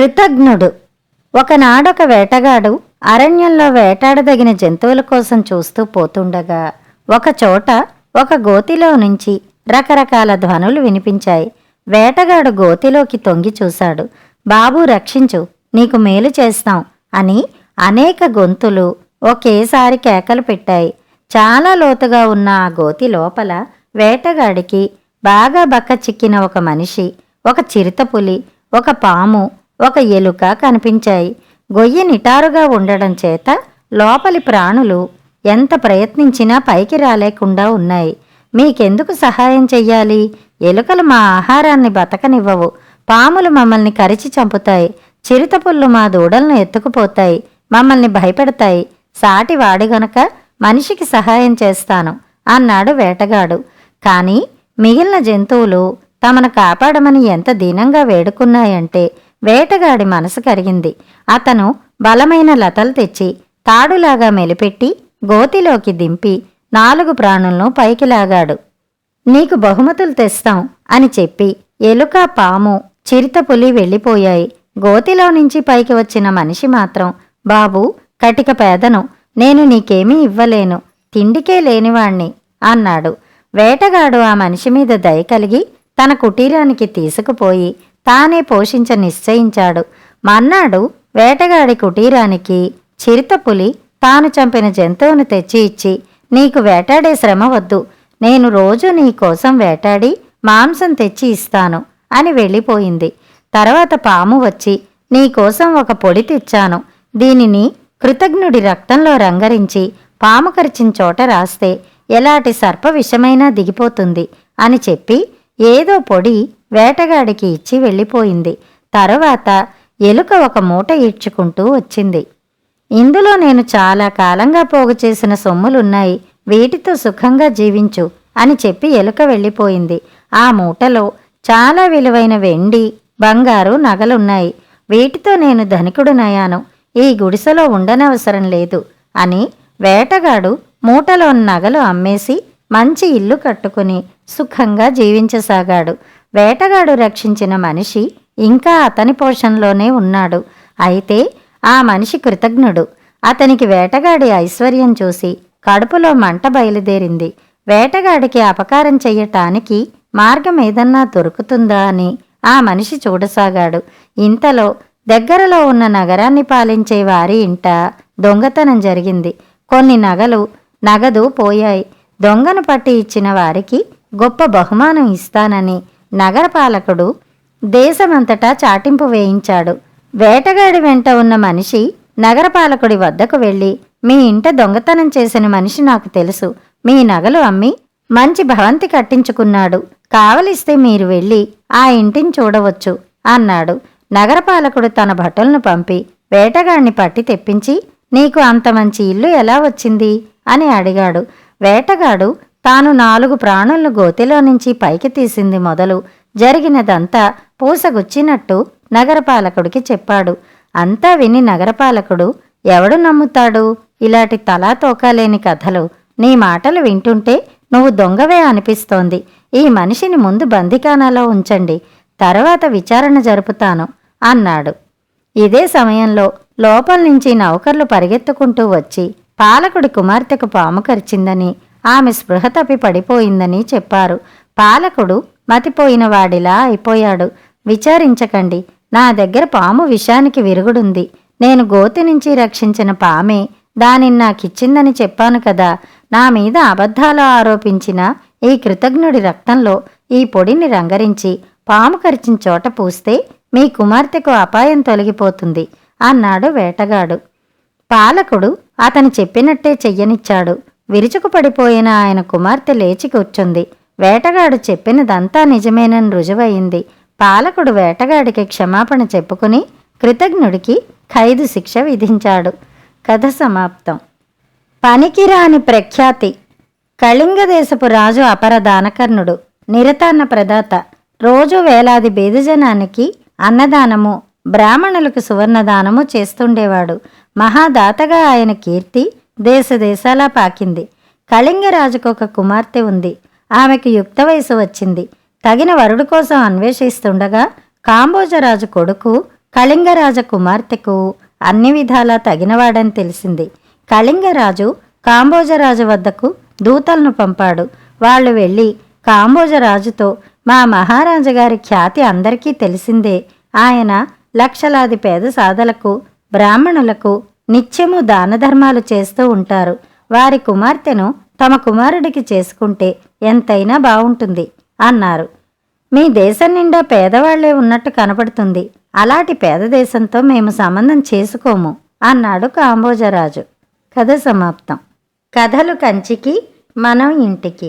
కృతజ్ఞుడు. ఒకనాడొక వేటగాడు అరణ్యంలో వేటాడదగిన జంతువుల కోసం చూస్తూ పోతుండగా ఒకచోట ఒక గోతిలో నుంచి రకరకాల ధ్వనులు వినిపించాయి. వేటగాడు గోతిలోకి తొంగి చూశాడు. బాబు రక్షించు. నీకు మేలు చేస్తాం అని అనేక గొంతులు ఒకేసారి కేకలు పెట్టాయి. చాలా లోతుగా ఉన్న ఆ గోతి లోపల వేటగాడికి బాగా బక్క చిక్కిన ఒక మనిషి ఒక చిరుతపులి ఒక పాము ఒక ఎలుక కనిపించాయి. గొయ్యి నిటారుగా ఉండడం చేత లోపలి ప్రాణులు ఎంత ప్రయత్నించినా పైకి రాలేకుండా ఉన్నాయి. మీకెందుకు సహాయం చెయ్యాలి? ఎలుకలు మా ఆహారాన్ని బతకనివ్వవు. పాములు మమ్మల్ని కరిచి చంపుతాయి. చిరుతపుళ్ళు మా దూడలను ఎత్తుకుపోతాయి. మమ్మల్ని భయపెడతాయి. సాటి వాడి గనక మనిషికి సహాయం చేస్తాను అన్నాడు వేటగాడు. కానీ మిగిలిన జంతువులు తమను కాపాడమని ఎంత దీనంగా వేడుకున్నాయంటే వేటగాడి మనసు కరిగింది. అతను బలమైన లతలు తెచ్చి తాడులాగా మెలిపెట్టి గోతిలోకి దింపి నాలుగు ప్రాణులను పైకి లాగాడు. నీకు బహుమతులు తెస్తాం అని చెప్పి ఎలుక పాము చిరుతపులి వెళ్ళిపోయాయి. గోతిలో నుంచి పైకి వచ్చిన మనిషి మాత్రం బాబు కటిక పేదను నేను నీకేమీ ఇవ్వలేను తిండికే లేనివాణ్ణి అన్నాడు. వేటగాడు ఆ మనిషి మీద దయ కలిగి తన కుటీరానికి తీసుకుపోయి తానే పోషించ నిశ్చయించాడు. మన్నాడు వేటగాడి కుటీరానికి చిరుతపులి తాను చంపిన జంతువును తెచ్చి ఇచ్చి నీకు వేటాడే శ్రమ వద్దు. నేను రోజు నీ కోసం వేటాడి మాంసం తెచ్చి ఇస్తాను అని వెళ్ళిపోయింది. తర్వాత పాము వచ్చి నీకోసం ఒక పొడి తెచ్చాను. దీనిని కృతజ్ఞుడి రక్తంలో రంగరించి పాము కరిచిన చోట రాస్తే ఎలాంటి సర్ప విషమైనా దిగిపోతుంది అని చెప్పి ఏదో పొడి వేటగాడికి ఇచ్చి వెళ్ళిపోయింది. తరువాత ఎలుక ఒక మూట ఈడ్చుకుంటూ వచ్చింది. ఇందులో నేను చాలా కాలంగా పోగు చేసిన సొమ్ములున్నాయి. వీటితో సుఖంగా జీవించు అని చెప్పి ఎలుక వెళ్ళిపోయింది. ఆ మూటలో చాలా విలువైన వెండి బంగారు నగలున్నాయి. వీటితో నేను ధనికుడునయ్యాను. ఈ గుడిసెలో ఉండనవసరం లేదు అని వేటగాడు మూటలో నగలు అమ్మేసి మంచి ఇల్లు కట్టుకుని సుఖంగా జీవించసాగాడు. వేటగాడు రక్షించిన మనిషి ఇంకా అతని పోషణలోనే ఉన్నాడు. అయితే ఆ మనిషి కృతజ్ఞుడు. అతనికి వేటగాడి ఐశ్వర్యం చూసి కడుపులో మంట బయలుదేరింది. వేటగాడికి అపకారం చెయ్యటానికి మార్గం ఏదన్నా దొరుకుతుందా అని ఆ మనిషి చూడసాగాడు. ఇంతలో దగ్గరలో ఉన్న నగరాన్ని పాలించే వారి ఇంట దొంగతనం జరిగింది. కొన్ని నగలు నగదు పోయాయి. దొంగను పట్టి ఇచ్చిన వారికి గొప్ప బహుమానం ఇస్తానని నగరపాలకుడు దేశమంతటా చాటింపు వేయించాడు. వేటగాడి వెంట ఉన్న మనిషి నగరపాలకుడి వద్దకు వెళ్ళి మీ ఇంట దొంగతనం చేసిన మనిషి నాకు తెలుసు. మీ నగలు అమ్మి మంచి భవంతి కట్టించుకున్నాడు. కావలిస్తే మీరు వెళ్ళి ఆ ఇంటిని చూడవచ్చు అన్నాడు. నగరపాలకుడు తన భటులను పంపి వేటగాడిని పట్టి తెప్పించి నీకు అంత మంచి ఇల్లు ఎలా వచ్చింది? అని అడిగాడు. వేటగాడు తాను నాలుగు ప్రాణులను గోతిలో నుంచి పైకి తీసింది మొదలు. జరిగినదంతా పూసగుచ్చినట్టు నగరపాలకుడికి చెప్పాడు. అంతా విని నగరపాలకుడు ఎవడు నమ్ముతాడు? ఇలాంటి తలా తోకాలేని కథలు. నీ మాటలు వింటుంటే నువ్వు దొంగవే అనిపిస్తోంది. ఈ మనిషిని ముందు బందికానాలో ఉంచండి. తర్వాత విచారణ జరుపుతాను అన్నాడు. ఇదే సమయంలో లోపల నుంచి నౌకర్లు పరిగెత్తుకుంటూ వచ్చి పాలకుడి కుమార్తెకు పాము కరిచిందని ఆమె స్పృహ తప్పి పడిపోయిందని చెప్పారు. పాలకుడు మతిపోయిన వాడిలా అయిపోయాడు. విచారించకండి నా దగ్గర పాము విషానికి విరుగుడుంది. నేను గోతి నుంచి రక్షించిన పామే దానిని నాకిచ్చిందని చెప్పాను కదా. నా మీద అబద్ధాలు ఆరోపించిన ఈ కృతజ్ఞుడి రక్తంలో ఈ పొడిని రంగరించి పాము కరిచిన చోట పూస్తే మీ కుమార్తెకు అపాయం తొలగిపోతుంది అన్నాడు వేటగాడు. పాలకుడు అతను చెప్పినట్టే చెయ్యనిచ్చాడు. విరుచుకుపడిపోయిన ఆయన కుమార్తె లేచి కూర్చుంది. వేటగాడు చెప్పినదంతా నిజమేనని రుజువయింది. పాలకుడు వేటగాడికి క్షమాపణ చెప్పుకుని కృతజ్ఞుడికి ఖైదు శిక్ష విధించాడు. కథ సమాప్తం. పనికిరాని ప్రఖ్యాతి. కళింగదేశపు రాజు అపర దానకర్ణుడు నిరతాన్న ప్రదాత రోజు వేలాది బీదజనానికి అన్నదానము బ్రాహ్మణులకు సువర్ణదానము చేస్తుండేవాడు. మహాదాతగా ఆయన కీర్తి దేశ దేశాలా పాకింది. కళింగరాజుకు ఒక కుమార్తె ఉంది. ఆమెకు యుక్త వయసు వచ్చింది. తగిన వరుడు కోసం అన్వేషిస్తుండగా కాంబోజరాజు కొడుకు కళింగరాజ కుమార్తెకు అన్ని విధాలా తగినవాడని తెలిసింది. కళింగరాజు కాంబోజరాజు వద్దకు దూతలను పంపాడు. వాళ్ళు వెళ్ళి కాంబోజరాజుతో మా మహారాజు గారి ఖ్యాతి అందరికీ తెలిసిందే. ఆయన లక్షలాది పేద సాధలకు బ్రాహ్మణులకు నిత్యము దాన ధర్మాలు చేస్తూ ఉంటారు. వారి కుమార్తెను తమ కుమారుడికి చేసుకుంటే ఎంతైనా బావుంటుంది అన్నారు. మీ దేశం నిండా పేదవాళ్ళే ఉన్నట్టు కనపడుతుంది. అలాంటి పేద దేశంతో మేము సంబంధం చేసుకోము అన్నాడు కాంబోజరాజు. కథ సమాప్తం. కథలు కంచికి మనం ఇంటికి.